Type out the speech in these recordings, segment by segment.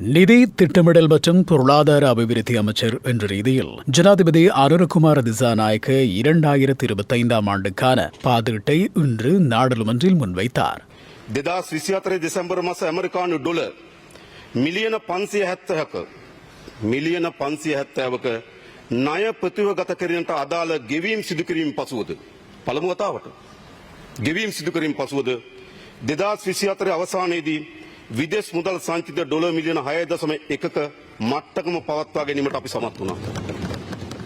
நிதி திட்டமிடல் மற்றும் பொருளாதார அபிவிருத்தி அமைச்சர் என்ற ரீதியில் ஜனாதிபதி அனுரகுமார திசாநாயக்க இரண்டாயிரத்தி இருபத்தைந்தாம் ஆண்டுக்கான பாதீட்டை இன்று நாடாளுமன்றில் முன்வைத்தார் දෙදස් විසිහතරේ දෙසැම්බර මස ඇමරිකානු ඩොල මිලියන පන්සිය හැත්තහක මිලියන පන්සිය හැත්තෑවක ණය ප්‍රතිව ගත කරනට අදාළ ගෙවීම් සිදුකිරීම පසුවද. පළමුවතාවට. ගෙවීම් සිදුකිරීම පසුවද දෙදස් විසිහතර අවසානයේදී විදෙස් මුදල් සංචිත ඩොල මිලියන හය දසම එකක මට්ටකම පවත්වා ගැනීමට අපි සමත් වුණා.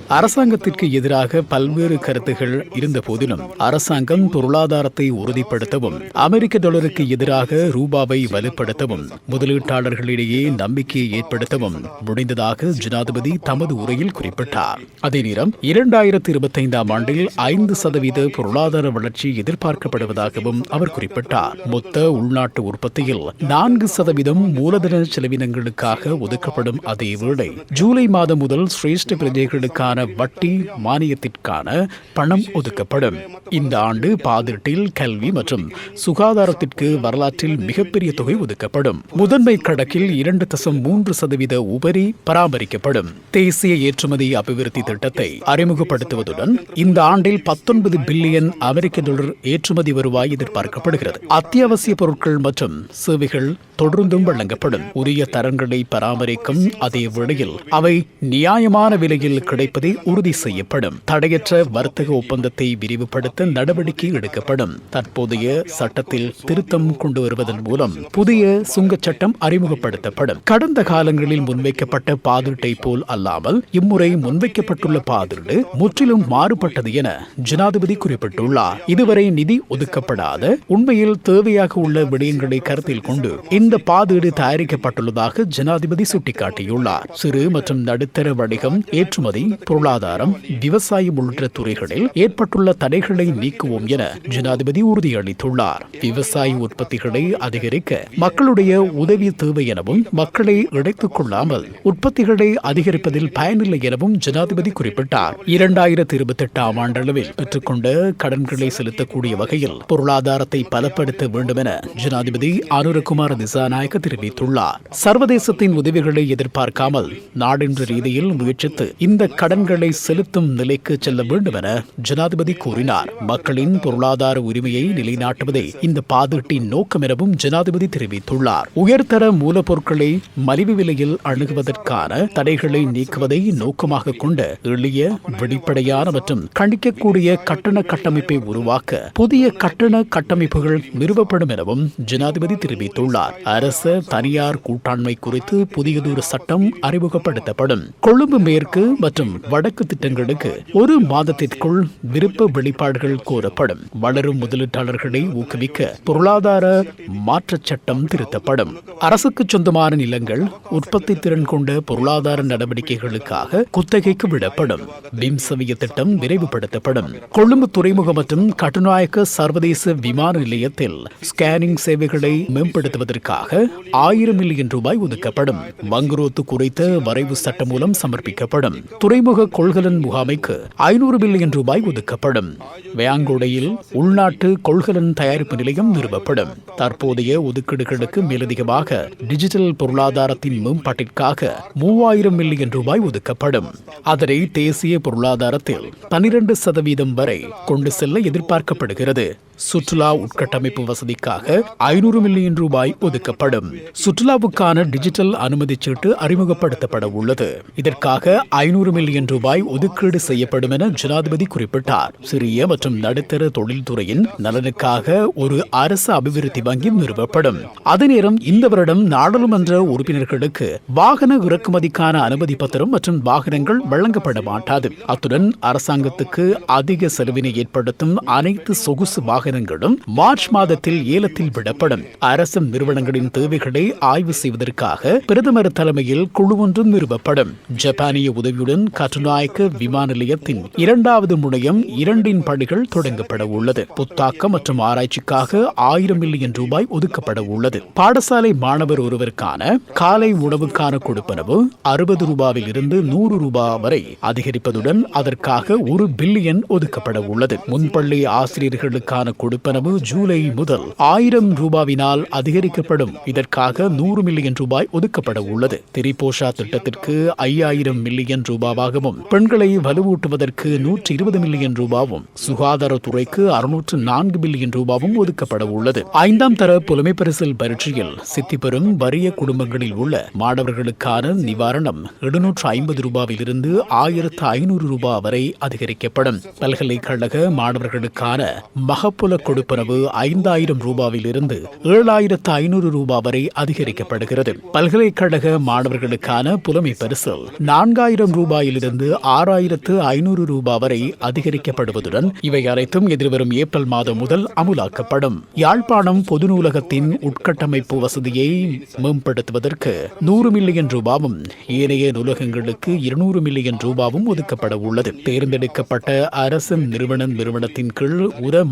அரசாங்கத்திற்கு எதிராக பல்வேறு கருத்துகள் இருந்த போதிலும் அரசாங்கம் பொருளாதாரத்தை உறுதிப்படுத்தவும் அமெரிக்க டாலருக்கு எதிராக ரூபாவை வலுப்படுத்தவும் முதலீட்டாளர்களிடையே நம்பிக்கையை ஏற்படுத்தவும் முடிந்ததாக ஜனாதிபதி தமது உரையில் குறிப்பிட்டார். அதே நேரம் இரண்டாயிரத்தி இருபத்தைந்தாம் ஆண்டில் ஐந்து சதவீத பொருளாதார வளர்ச்சி எதிர்பார்க்கப்படுவதாகவும் அவர் குறிப்பிட்டார். மொத்த உள்நாட்டு உற்பத்தியில் நான்கு சதவீதம் மூலதன செலவினங்களுக்காக ஒதுக்கப்படும் அதேவேளை ஜூலை மாதம் முதல் சிரேஷ்ட பிரஜைகளுக்கான வட்டி மானியத்திற்கான பணம் ஒதுக்கப்படும். இந்த ஆண்டு பாதிட்டில் கல்வி மற்றும் சுகாதாரத்திற்கு வரலாற்றில் மிகப்பெரிய தொகை ஒதுக்கப்படும். முதன்மை கணக்கில் இரண்டு தசம் மூன்று சதவீத உபரி பராமரிக்கப்படும். தேசிய ஏற்றுமதி அபிவிருத்தி திட்டத்தை அறிமுகப்படுத்துவதுடன் இந்த ஆண்டில் பத்தொன்பது பில்லியன் அமெரிக்க டாலர் ஏற்றுமதி வருவாய் எதிர்பார்க்கப்படுகிறது. அத்தியாவசிய பொருட்கள் மற்றும் சேவைகள் தொடர்ந்தும் வழங்கப்படும். உரிய தரங்களை பராமரிக்கும் அதே வேளையில் அவை நியாயமான விலையில் கிடைப்பதை உறுதி செய்யப்படும். தடையற்ற வர்த்தக ஒப்பந்தத்தை விரிவுபடுத்த நடவடிக்கை எடுக்கப்படும். தற்போதைய சட்டத்தில் திருத்தம் கொண்டு வருவதன் மூலம் புதிய சுங்கச் சட்டம் அறிமுகப்படுத்தப்படும். கடந்த காலங்களில் முன்வைக்கப்பட்ட பாதுட்டை போல் அல்லாமல் இம்முறை முன்வைக்கப்பட்டுள்ள பாதுடு முற்றிலும் மாறுபட்டது என ஜனாதிபதி குறிப்பிட்டுள்ளார். இதுவரை நிதி ஒதுக்கப்படாத உண்மையில் தேவையாக உள்ள விடயங்களை கருத்தில் கொண்டு இந்த பாதீடு தயாரிக்கப்பட்டுள்ளதாக ஜனாதிபதி சுட்டிக்காட்டியுள்ளார். சிறு மற்றும் நடுத்தர வணிகம் ஏற்றுமதி பொருளாதாரம் விவசாயம் உள்ளிட்ட துறைகளில் ஏற்பட்டுள்ள தடைகளை நீக்குவோம் என ஜனாதிபதி உறுதியளித்துள்ளார். விவசாய உற்பத்திகளை அதிகரிக்க மக்களுடைய உதவி தேவை எனவும் மக்களை இழைத்துக் கொள்ளாமல் உற்பத்திகளை அதிகரிப்பதில் பயனில்லை எனவும் ஜனாதிபதி குறிப்பிட்டார். இரண்டாயிரத்தி இருபத்தி எட்டாம் ஆண்டளவில் பெற்றுக்கொண்ட கடன்களை செலுத்தக்கூடிய வகையில் பொருளாதாரத்தை பலப்படுத்த வேண்டும் என ஜனாதிபதி அனுரகுமார் திசாநாயக்க தெரிவித்துள்ளார். சர்வதேசத்தின் உதவிகளை எதிர்பார்க்காமல் நாடென்ற ரீதியில் முயற்சித்து இந்த கடன்களை செலுத்தும் நிலைக்கு செல்ல வேண்டும் என ஜனாதிபதி கூறினார். மக்களின் பொருளாதார உரிமையை நிலைநாட்டுவதே இந்த பாதீட்டின் நோக்கம் எனவும் ஜனாதிபதி தெரிவித்துள்ளார். உயர்தர மூலப்பொருட்களை மலிவு விலையில் அணுகுவதற்கான தடைகளை நீக்குவதை நோக்கமாக கொண்ட எளிய வெளிப்படையான மற்றும் கணிக்கக்கூடிய கட்டண கட்டமைப்பை உருவாக்க புதிய கட்டண கட்டமைப்புகள் நிறுவப்படும் எனவும் ஜனாதிபதி தெரிவித்துள்ளார். அரச தனியார் கூட்டாண்மை குறித்து புதியதொரு சட்டம் அறிமுகப்படுத்தப்படும். கொழும்பு மேற்கு மற்றும் வடக்கு திட்டங்களுக்கு ஒரு மாதத்திற்குள் விருப்ப வெளிப்பாடுகள் கோரப்படும். வளரும் முதலீட்டாளர்களை ஊக்குவிக்க பொருளாதார மாற்றச் சட்டம் திருத்தப்படும். அரசுக்கு சொந்தமான நிலங்கள் உற்பத்தி திறன் கொண்ட பொருளாதார நடவடிக்கைகளுக்காக குத்தகைக்கு விடப்படும். பிம்சவிய திட்டம் விரைவுபடுத்தப்படும். கொழும்பு துறைமுகம் மற்றும் கட்டுநாயக்க சர்வதேச விமான நிலையத்தில் ஸ்கேனிங் சேவைகளை மேம்படுத்துவதற்காக ஆயிரம் மில்லியன் ரூபாய் ஒதுக்கப்படும். வங்குரோத்து குறைத்த வரைவு சட்டம் மூலம் சமர்ப்பிக்கப்படும். துறைமுக கொள்கலன் முகாமைக்கு ஐநூறு பில்லியன் ரூபாய் ஒதுக்கப்படும். வேங்கோடையில் உள்நாட்டு கொள்கலன் தயாரிப்பு நிலையம் நிறுவப்படும். தற்போதைய ஒதுக்கீடுகளுக்கு மேலதிகமாக டிஜிட்டல் பொருளாதாரத்தின் மேம்பாட்டிற்காக மூவாயிரம் மில்லியன் ரூபாய் ஒதுக்கப்படும். அதனை தேசிய பொருளாதாரத்தில் பனிரெண்டு சதவீதம் வரை கொண்டு செல்ல எதிர்பார்க்கப்படுகிறது. சுற்றுலா உட்கட்டமைப்பு வசதிக்காக ஐநூறு மில்லியன் ரூபாய் ஒதுக்கப்படும். சுற்றுலாவுக்கான டிஜிட்டல் அனுமதி சீட்டு அறிமுகப்படுத்தப்பட உள்ளது. இதற்காக ஐநூறு மில்லியன் ரூபாய் ஒதுக்கீடு செய்யப்படும் என ஜனாதிபதி குறிப்பிட்டார். சிறிய மற்றும் நடுத்தர தொழில்துறையின் நலனுக்காக ஒரு அரசு அபிவிருத்தி வங்கி நிறுவப்படும். அதே நேரம் இந்த வருடம் நாடாளுமன்ற உறுப்பினர்களுக்கு வாகன இறக்குமதிக்கான அனுமதி பத்திரம் மற்றும் வாகனங்கள் வழங்கப்பட மாட்டாது. அத்துடன் அரசாங்கத்துக்கு அதிக செலவினை ஏற்படுத்தும் அனைத்து சொகுசு வாகன வாகனங்களும் மார்ச் மாதத்தில் ஏலத்தில் விடப்படும். அரசு நிறுவனங்களின் தேவைகளை ஆய்வு செய்வதற்காக பிரதமர் தலைமையில் குழு ஒன்று நிறுவப்படும். ஜப்பானிய உதவியுடன் கட்டுநாயக்க விமான நிலையத்தின் இரண்டாவது முனையம் இரண்டின் பணிகள் தொடங்கப்பட உள்ளது. புத்தாக்கம் மற்றும் ஆராய்ச்சிக்காக ஆயிரம் மில்லியன் ரூபாய் ஒதுக்கப்பட உள்ளது. பாடசாலை மாணவர் ஒருவருக்கான காலை உணவுக்கான கொடுப்பனவு அறுபது ரூபாவில் இருந்து நூறு ரூபாய் வரை அதிகரிப்பதுடன் அதற்காக ஒரு பில்லியன் ஒதுக்கப்பட உள்ளது. முன்பள்ளி ஆசிரியர்களுக்கான கொடுப்பனவு ஜூலை முதல் ஆயிரம் ரூபாவினால் அதிகரிக்கப்படும். இதற்காக நூறு மில்லியன் ரூபாய் ஒதுக்கப்பட உள்ளது. திரிபோஷா திட்டத்திற்கு ஐயாயிரம் மில்லியன் ரூபாவாகவும் பெண்களை வலுவூட்டுவதற்கு நூற்றி இருபது மில்லியன் ரூபாவும் சுகாதாரத்துறைக்கு அறுநூற்று நான்கு மில்லியன் ரூபாவும் ஒதுக்கப்பட உள்ளது. ஐந்தாம் தர புலமை பரிசில் பரீட்சையில் சித்தி பெறும் வறிய குடும்பங்களில் உள்ள மாணவர்களுக்கான நிவாரணம் எழுநூற்று ஐம்பது ரூபாவிலிருந்து ஆயிரத்து ஐநூறு ரூபாய் வரை அதிகரிக்கப்படும். பல்கலைக்கழக மாணவர்களுக்கான மகப்பு மகப்புல கொடுப்பனவு ஐந்தாயிரம் ரூபாவிலிருந்து ஏழாயிரத்து ஐநூறு ரூபாய் வரை அதிகரிக்கப்படுகிறது. பல்கலைக்கழக மாணவர்களுக்கான புலமை பரிசு நான்காயிரம் ரூபாயிலிருந்து ஆறாயிரத்து ஐநூறு ரூபாய் வரை அதிகரிக்கப்படுவதுடன் இவை அனைத்தும் எதிர்வரும் ஏப்ரல் மாதம் முதல் அமுலாக்கப்படும். யாழ்ப்பாணம் பொது நூலகத்தின் உட்கட்டமைப்பு வசதியை மேம்படுத்துவதற்கு நூறு மில்லியன் ரூபாவும் ஏனைய நூலகங்களுக்கு இருநூறு மில்லியன் ரூபாவும் ஒதுக்கப்பட உள்ளது. தேர்ந்தெடுக்கப்பட்ட அரசு நிறுவன நிறுவனத்தின் கீழ் உர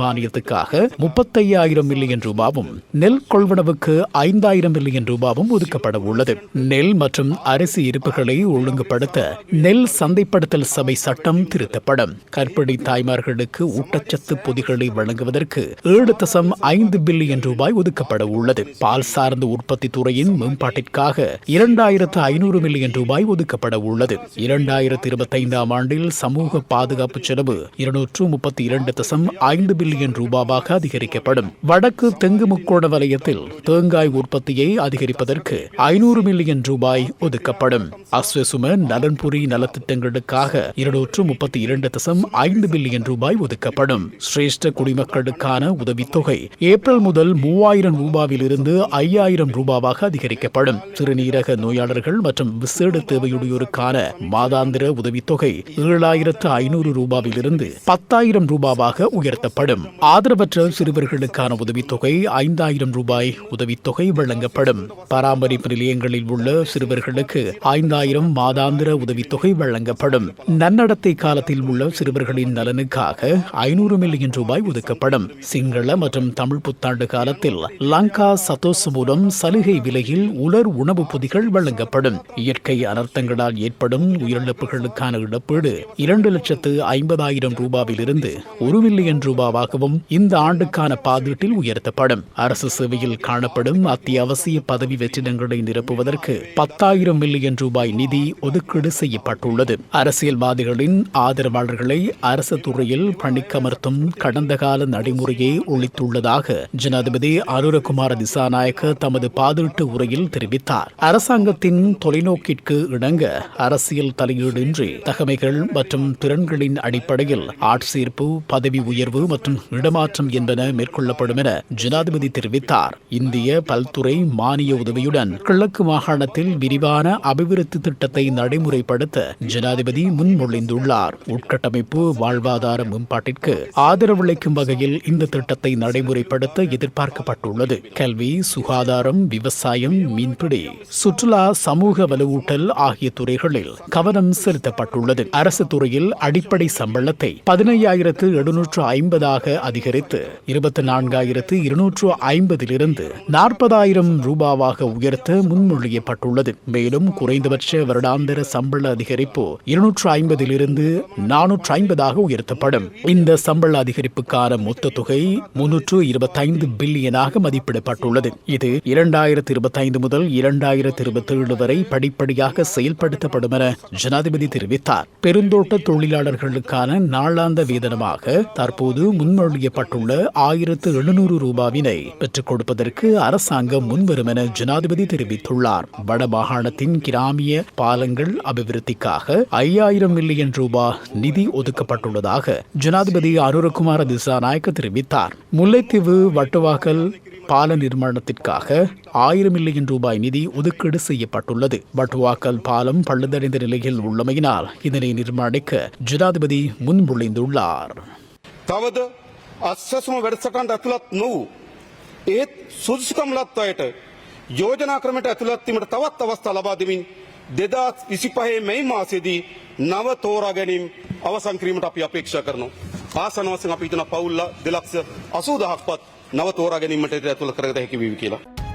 மானியத்துக்காக முப்பத்தையாயிரம் மில்லியன் ரூபாவும் நெல் கொள்வனவுக்கு ஐந்தாயிரம் மில்லியன் ரூபாவும் ஒதுக்கப்பட உள்ளது. நெல் மற்றும் அரிசி இருப்புகளை ஒழுங்குபடுத்த நெல் சந்தைப்படுத்தல் சபை சட்டம் திருத்தப்படும். கற்பிணி தாய்மார்களுக்கு ஊட்டச்சத்து பொதிகளை வழங்குவதற்கு ஏழு தசம் ஐந்து பில்லியன் ரூபாய் ஒதுக்கப்பட உள்ளது. பால் சார்ந்த உற்பத்தி துறையின் மேம்பாட்டிற்காக இரண்டாயிரத்து ஐநூறு மில்லியன் ரூபாய் ஒதுக்கப்பட உள்ளது. இரண்டாயிரத்து இருபத்தைந்தாம் ஆண்டில் சமூக பாதுகாப்பு செலவு இருநூற்று முப்பத்தி இரண்டு தசம் ஐந்து பில்லியன் ரூபாய் ரூபாவாக அதிகரிக்கப்படும். வடக்கு தெங்கு முக்கோண வலயத்தில் தேங்காய் உற்பத்தியை அதிகரிப்பதற்கு ஐநூறு மில்லியன் ரூபாய் ஒதுக்கப்படும். அஸ்வசும நலன்புரி நலத்திட்டங்களுக்காக இருநூற்று முப்பத்தி இரண்டு தசம் ஐந்து பில்லியன் ரூபாய் ஒதுக்கப்படும். சிரேஷ்ட குடிமக்களுக்கான உதவித்தொகை ஏப்ரல் முதல் மூவாயிரம் ரூபாவிலிருந்து ஐயாயிரம் ரூபாவாக அதிகரிக்கப்படும். சிறுநீரக நோயாளர்கள் மற்றும் விசேட தேவையுடையோருக்கான மாதாந்திர உதவித்தொகை ஏழாயிரத்து ஐநூறு ரூபாவிலிருந்து பத்தாயிரம் ரூபாவாக உயர்த்தப்படும். ஆதரவற்ற சிறுவர்களுக்கான உதவித்தொகை ஐந்தாயிரம் ரூபாய் உதவித்தொகை வழங்கப்படும். பராமரிப்பு நிலையங்களில் உள்ள சிறுவர்களுக்கு ஐந்தாயிரம் மாதாந்திர உதவித்தொகை வழங்கப்படும். நன்னடத்தை காலத்தில் உள்ள சிறுவர்களின் நலனுக்காக ஐநூறு மில்லியன் ரூபாய் ஒதுக்கப்படும். சிங்கள மற்றும் தமிழ் புத்தாண்டு காலத்தில் லங்கா சதோஸ் மூலம் சலுகை விலையில் உலர் உணவு பொதிகள் வழங்கப்படும். இயற்கை அனர்த்தங்களால் ஏற்படும் உயிரிழப்புகளுக்கான இழப்பீடு இரண்டு லட்சத்து ஐம்பதாயிரம் ரூபாவிலிருந்து ஒரு மில்லியன் ரூபாவாகவும் இந்த ஆண்டுக்கான பாதீட்டில் உயர்த்தப்படும். அரசு சேவையில் காணப்படும் அத்தியாவசிய பதவி வெற்றிடங்களை நிரப்புவதற்கு பத்தாயிரம் மில்லியன் ரூபாய் நிதி ஒதுக்கீடு செய்யப்பட்டுள்ளது. அரசியல்வாதிகளின் ஆதரவாளர்களை அரசு துறையில் பணிக்கமர்த்தும் கடந்த கால நடைமுறையை ஒழித்துள்ளதாக ஜனாதிபதி அனுரகுமார திசாநாயக்க தமது பாதீட்டு உரையில் தெரிவித்தார். அரசாங்கத்தின் தொலைநோக்கிற்கு இணங்க அரசியல் தலையீடின்றி தகமைகள் மற்றும் திறன்களின் அடிப்படையில் ஆட்சேர்ப்பு பதவி உயர்வு மற்றும் இடம் இடமாற்றம் என்பன மேற்கொள்ளப்படும் என ஜனாதிபதி தெரிவித்தார். இந்திய பல்துறை மானிய உதவியுடன் கிழக்கு மாகாணத்தில் விரிவான அபிவிருத்தி திட்டத்தை நடைமுறைப்படுத்த ஜனாதிபதி முன்மொழிந்துள்ளார். உட்கட்டமைப்பு வாழ்வாதார மேம்பாட்டிற்கு ஆதரவளிக்கும் வகையில் இந்த திட்டத்தை நடைமுறைப்படுத்த எதிர்பார்க்கப்பட்டுள்ளது. கல்வி சுகாதாரம் விவசாயம் மீன்பிடி சுற்றுலா சமூக வலுவூட்டல் ஆகிய துறைகளில் கவனம் செலுத்தப்பட்டுள்ளது. அரசு துறையில் அடிப்படை சம்பளத்தை பதினையாயிரத்து எழுநூற்று ஐம்பதாக அதிகரித்து இருபத்தி நான்காயிரத்து இருநூற்று ஐம்பதிலிருந்து நாற்பதாயிரம் ரூபாவாக உயர்த்த முன்மொழியப்பட்டுள்ளது. மேலும் குறைந்தபட்ச வருடாந்திர சம்பள அதிகரிப்பு இருநூற்று ஐம்பதிலிருந்து நானூற்று ஐம்பதாக உயர்த்தப்படும். இந்த சம்பள அதிகரிப்புக்கான மொத்த தொகை முன்னூற்று இருபத்தைந்து பில்லியனாக மதிப்பிடப்பட்டுள்ளது. இது இரண்டாயிரத்து இருபத்தைந்து முதல் இரண்டாயிரத்து இருபத்தேழு வரை படிப்படியாக செயல்படுத்தப்படும் என ஜனாதிபதி தெரிவித்தார். பெருந்தோட்ட தொழிலாளர்களுக்கான நாளாந்த வேதனமாக தற்போது ஒதுக்கப்பட்டுள்ள ஆயிரத்து எழுநூறு ரூபாவினை பெற்றுக் கொடுப்பதற்கு அரசாங்கம் முன்வரும் என ஜனாதிபதி தெரிவித்துள்ளார். வடமாகாணத்தின் கிராமிய பாலங்கள் அபிவிருத்திக்காக ஐயாயிரம் மில்லியன் ரூபாய் நிதி ஒதுக்கப்பட்டுள்ளதாக ஜனாதிபதி அனுரகுமார திசாநாயக்க தெரிவித்தார். முல்லைத்தீவு வட்டுவாக்கல் பால நிர்மாணத்திற்காக ஆயிரம் மில்லியன் ரூபாய் நிதி ஒதுக்கீடு செய்யப்பட்டுள்ளது. வட்டுவாக்கல் பாலம் பழுதடைந்த நிலையில் உள்ளமையினால் இதனை நிர்மாணிக்க ஜனாதிபதி முன்மொழிந்துள்ளார். தமது අස්සසම වැඩසටන්ට ඇතුළත් නොවූ ඒත් සුදුසුකම්ලත් අයට යෝජනා ක්‍රමට ඇතුළත්වීමට තවත් අවස්ථා ලබා දෙමින් දෙදස් විසිපහේ මෙයි මාසේදී නව තෝරා ගැනීම් අවසන් කිරීමට අපි අපේක්ෂා කරනවා. ආසනවසන් අපි හිතන පවුල්ල දෙලක්ෂ අසූ දහක් පත් නව තෝරා ගැනීමට ඇතුළ කරගත හැකි වී කියලා.